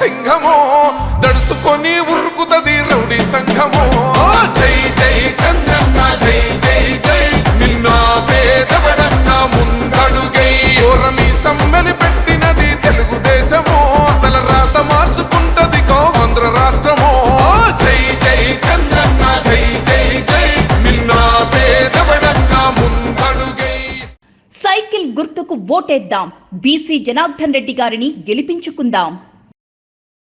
సింహము దడుసుకొని ఉరుకుతది రౌడీ సంఘము. జై జై చంద్రన్న జై జై జై. నిన్న పేదవడన్న ముందడుగై. ఓరమి సమ్మెలి పెట్టినది తెలుగుదేశము. తల రాత మార్చుకుంటది కో ఆంధ్ర రాష్ట్రము. జై జై చంద్రన్న జై జై జై. నిన్న పేదవడన్న ముందడుగై. సైకిల్ గుర్తుకు ఓటేద్దాం. బీసీ జనార్దన్ రెడ్డి గారిని గెలిపించుకుందాం.